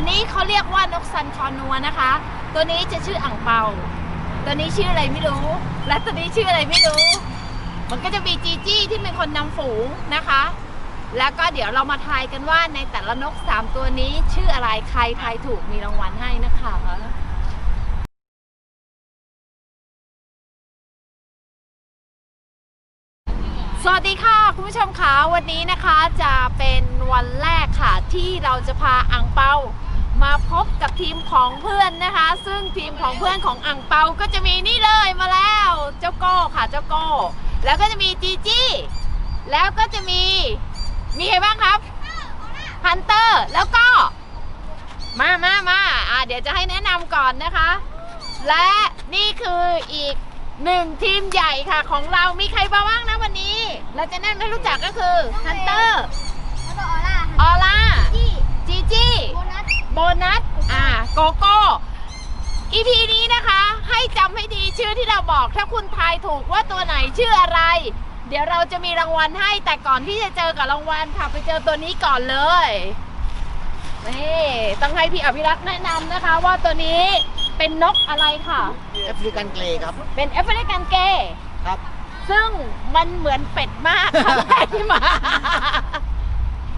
อันนี้เขาเรียกว่านกซันคอนัวนะคะ ตัวนี้จะชื่ออ่างเปา ตัวนี้ชื่ออะไรไม่รู้ และตัวนี้ชื่ออะไรไม่รู้ มันก็จะมีจีจี้ที่เป็นคนนำฝูงนะคะ แล้วก็เดี๋ยวเรามาทายกันว่าในแต่ละนกสามตัวนี้ชื่ออะไรใครทายถูกมีรางวัลให้นะคะสวัสดีค่ะ คุณผู้ชมคะวันนี้นะคะจะเป็นวันแรกค่ะที่เราจะพาอังเปา มาพบกับทีมของเพื่อนนะคะ ซึ่งทีมของเพื่อนของอังเปาก็จะมีนี่เลยมาแล้ว เจ้าโก้ค่ะเจ้าโก้ แล้วก็จะมีจีจี้ แล้วก็จะมี มีใครบ้างครับฮันเตอร์แล้วก็ มามามาอ่าเดี๋ยวจะให้แนะนำก่อนนะคะ และนี่คืออีกหนึ่งทีมใหญ่ค่ะของเรามีใครมาบ้างนะวันนี้ เราจะแนะนำให้รู้จักก็คือฮันเตอร์แล้วก็ออร่าออล่าที่จีจี้โบนัส โบนัส อ่า โกโก้ EP นี้นะคะ ให้จำให้ดีชื่อที่เราบอก ถ้าคุณทายถูกว่าตัวไหนชื่ออะไร เดี๋ยวเราจะมีรางวัลให้ แต่ก่อนที่จะเจอกับรางวัลค่ะไปเจอตัวนี้ก่อนเลย นี่ต้องให้พี่อภิรักษ์แนะนำนะคะ ว่าตัวนี้เป็นนกอะไรค่ะ แอฟริกันเกรย์ครับ เป็นแอฟริกันเกย์ ครับ ซึ่งมันเหมือนเป็ดมากครั้งแรกที่มา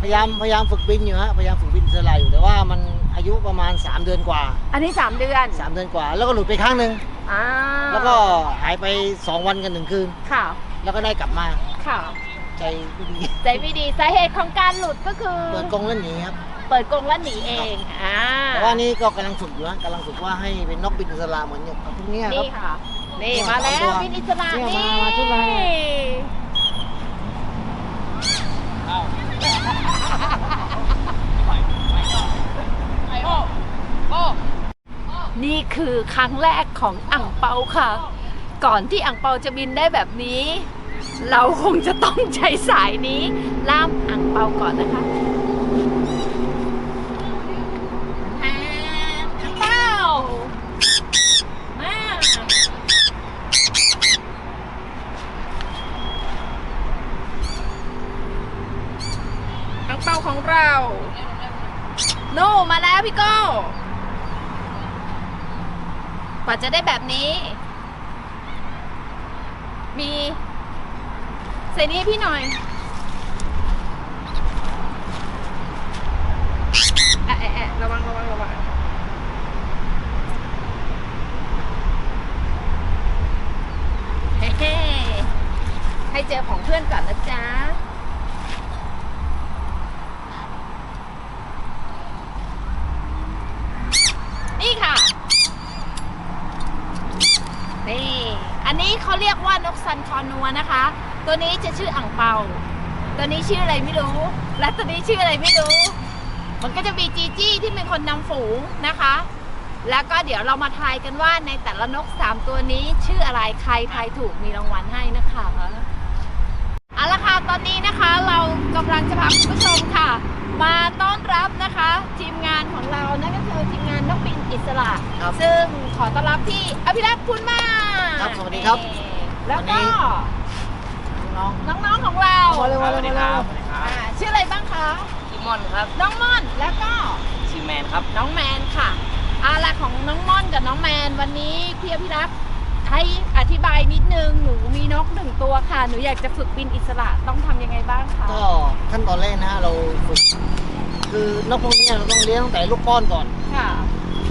พยายามพยายามฝึกบินอยู่ฮะ พยายามฝึกบินอิสระอยู่แต่ว่ามัน อายุประมาณ 3 เดือนกว่า อันนี้ 3 เดือน 3 เดือนกว่า แล้วก็หลุดไปครั้งหนึ่งอ่าแล้วก็หายไป 2 วันกันหนึ่งคืน ค่ะ แล้วก็ได้กลับมาค่ะ ใจไม่ดีใจไม่ดีสาเหตุของการหลุดก็คือ เปิดกรงแล้วหนีครับ เปิดกรงแล้วหนีเองอ่าแต่ว่านี่ก็กำลังฝึกอยู่ฮะกำลังฝึกว่าให้เป็นนกบินอิสระเหมือนอย่างพวกเนี้ยครันี่บค่ะนี่เนี่ยมาแล้วสองตัววินิสระเนี่ยนี่มามาชุดอะไร นี่ คือครั้งแรกของอ่างเปาค่ะ ก่อนที่อ่างเปาจะบินได้แบบนี้ เราคงจะต้องใช้สายนี้ล่ามอ่างเปาก่อนนะคะอ่าอ่างเปามา อังเปาของเรา โน่มาแล้วพี่โก้ก ว่าจะได้แบบนี้ มีใส่นี้พี่หน่อยแอะแอะระวังระวังระวังเฮ้ให้เจอของเพื่อนก่อนนะจ๊ะ นี่ค่ะ นี่ อันนี้เขาเรียกว่านกซันคอนัวนะคะ ตัวนี้จะชื่ออ่างเปา ตัวนี้ชื่ออะไรไม่รู้ และตัวนี้ชื่ออะไรไม่รู้ มันก็จะมีจีจี้ที่เป็นคนนำฝูงนะคะ แล้วก็เดี๋ยวเรามาทายกันว่าในแต่ละนกสามตัวนี้ชื่ออะไรใครทายถูกมีรางวัลให้นะคะเอาละค่ะตอนนี้นะคะเรากำลังจะพาคุณผู้ชมค่ะ มาต้อนรับนะคะ ทีมงานของเรานั่นก็คือทีมงานนกบินอิสระครับซึ่งขอต้อนรับพี่อภิรักษ์พุนมา ครับ สวัสดีครับ แล้ววันนี้ก็น้องน้องๆของเรามาเลยมาเลยมาเลยอ่าชื่ออะไรบ้างคะชื่อม่อนครับ น้องม่อนแล้วก็ชื่อแมนครับ น้องแมนค่ะอาละของน้องม่อนกับน้องแมนวันนี้พี่อภิรักษ์ให้อธิบายนิดนึงหนูมีนกหนึ่งตัวค่ะ หนูอยากจะฝึกบินอิสระต้องทำยังไงบ้างคะก็ขั้นตอนแรกนะฮะเราฝึกคือนกพวกนี้เราต้องเลี้ยงตั้งแต่ลูกป้อนก่อนค่ะ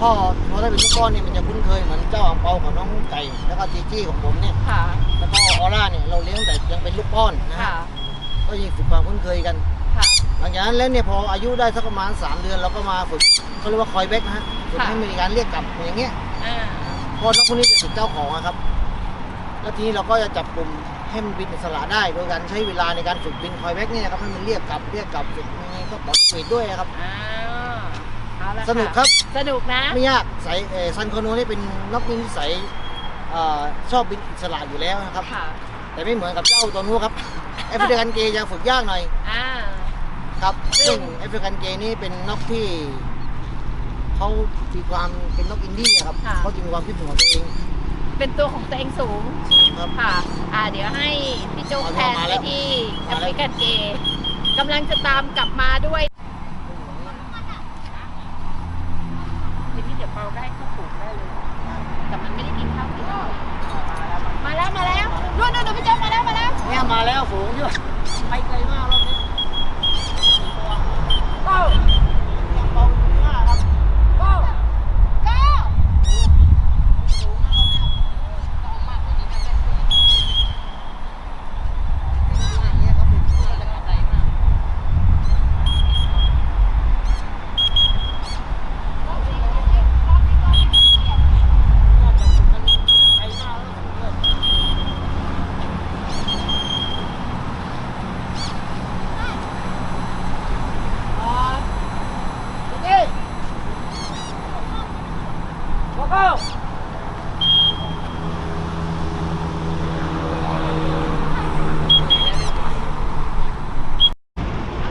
พ่อเพราะถ้าเป็นลูกป้อนเนี่ยมันจะคุ้นเคยเหมือนเจ้าอ่างเปาของน้องไก่แล้วก็จีจี้ของผมเนี่ยค่ะ แล้วก็ออร่าเนี่ยเราเลี้ยงแต่ยังเป็นลูกป้อนนะค่ะฮะก็ยังฝึกความคุ้นเคยกัน ค่ะ หลังจากนั้นแล้วเนี่ยพออายุได้สักประมาณ3เดือนเราก็มาฝึกเขาเรียกว่าคอยแบ็กนะฮะฝึกค่ะ ให้มีการเรียกกลับอย่างเงี้ยอ่า พอนกพวกนี้จะถึงเจ้าของอะครับ แล้วทีนี้เราก็จะจับกลุ่มให้มันบินอิสระได้โดยการใช้เวลาในการฝึกบินคอยแบ็กเนี่ยครับให้มันเรียกกลับเรียกกลับฝึกมีก็ปลดสปีดด้วยครับอ่าเอาละะ สนุกครับ สนุกนะ ไม่ยากสายเอ่อซันโคโนนี่เป็นนกบินที่ใสยเอ่อชอบบินอิสระอยู่แล้วนะครับ ค่ะ แต่ไม่เหมือนกับเจ้าตัวนู้นครับ แอฟริกันเกย์ยังฝึกยากหน่อยอ่า ครับซึ่ซึ่งง แอฟริกันเกย์นี่เป็นนกที่เขามีความเป็นนกอินดี้อะครับค่ะเขาจะมีความคิดเป็นของตัวเองเป็นตัวของตัวเองสูง ครับ ค่ะ อ่า เดี๋ยวให้พี่โจ๊กเอาแทนมาไปแล้วที่แอมาฟแล้วริกันเกย์กำลังจะตามกลับมาด้วย เราได้เข้าปลูกได้เลย แต่มันไม่ได้กินข้าวกินมาแล้วมาแล้วนู่นนู่นนู่นพี่โจ๊กมาแล้วมาแล้ว เนี่ยมา แล้วฝูงเยอะไปไกลมากแล้วนี้ โก้ ยังเบาอยู่มากครับ โก้โก้ สูงมากรอบเนี้ย ต้องมากกว่านี้นะเป็นคน อย่างเงี้ยครับเป็น ก็จะกระไรมากรอบนี้รอบนี้รอบนี้ก็ไม่เปลี่ยน น่าจะสูงมันไกลมากแล้วสูงเลยอ่าโอเคโกโก้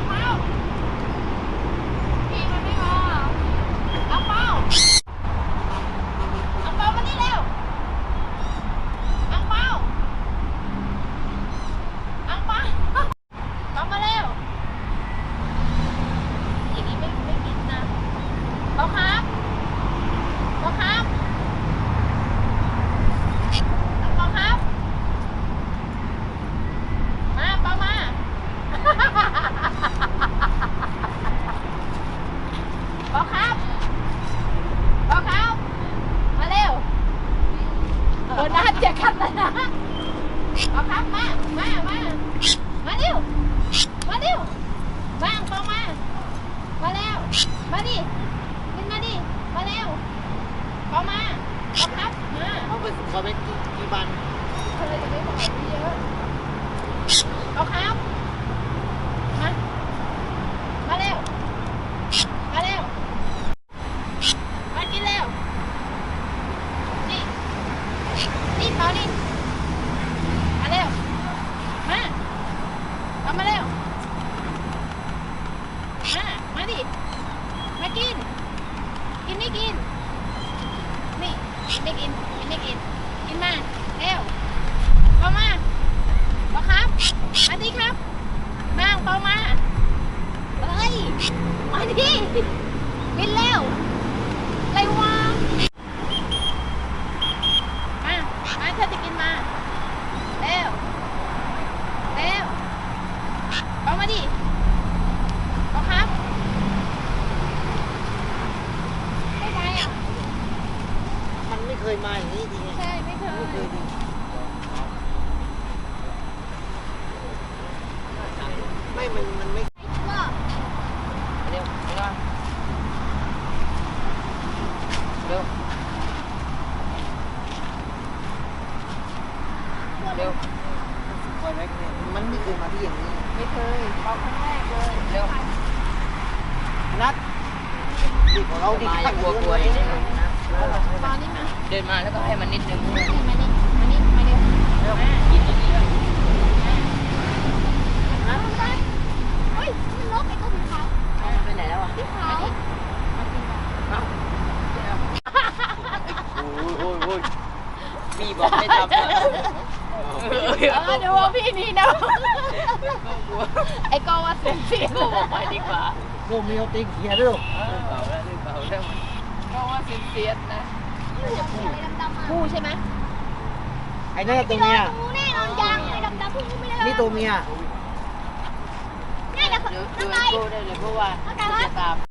เป้าพี่มันไม่มาเอาเป้าเอาเป้ามานี่เร็วเอาเป้าเอาเป้าเอามาเร็วอย่างนี้ไม่ไม่กินนะเป้าครับเป้าครับเอาเป้าครับมาเป้ามา บอกครับบอกครับ มาเร็วเออน่าจะขัดแล้วนะบอกครับ มา มา มา มาเร็ว มาเร็วมาอังเปามา มาเร็ว มาดิขึ้นมาดิ มาเร็ว เปามาบอกครับมาเอาไปฝึกคอยไปกี่กี่วันเธอจะไม่บอกพี่เยอะบอกครับ มา มาเร็ว มาเร็ว มากินเร็ว นี่ นี่เปานี่มาเร็ว มาเอามาเร็ว มา มาดิ มากิน กินไม่กิน นี่ กินไม่กินกินไม่กินกินมาเร็วเปามาเปาครับมาดีครับมาเปามาเฮ้ยมาดีกินเร็วไรวะมา มาเธอจะกินมา เร็ว เร็วเอามาดิเอาครับ ไม่ไปอะ มันไม่เคยมาอย่างนี้จริงไง ใช่ ไม่เค ไม่เคย ย จริงไมันมันไม่เร็วเร็วเร็วเร็วคอยแม็กเนี่ยมันไม่เคยมาที่อย่างนี้ ไม่เคยบอกครั้งแรกเลยเร็วนัดดีของเราดีมาอข้าย่างกลัวกลัวยอย่างนี้เลยนะตอนนี้มาเดินมาแล้วก็ให้มันนิดนึงมานี่มานี่มานี่มาเร็ว เร็ว มา กินอย่างนี้เลย มาไปเฮ้ยมันลกไอ้ตัวสีขาว ไปไหนแล้วอะ สีขาวมากินก่อน โอ้ยโอ้ยโอ้ย พี่ บอกไม่ทำนะเออเดี๋ยวว่าพี่นี่นะไอ้โกว่าเสียงเสียงก็บอกไปดีกว่าโก้มีเอาตีเขียด้วยเออเบาแล้วเบาแล้วโกว่าเสียงเสียงนะคู่ใช่ไหมไอ้นั่นตัวเมียแน่นอนยังไอ้ดำๆพวกนี้ไม่ได้นี่ตัวเมียง่ายนะเดี๋ยวน้ดูองไงโก้ได้เลยเพราะว่าจะตาม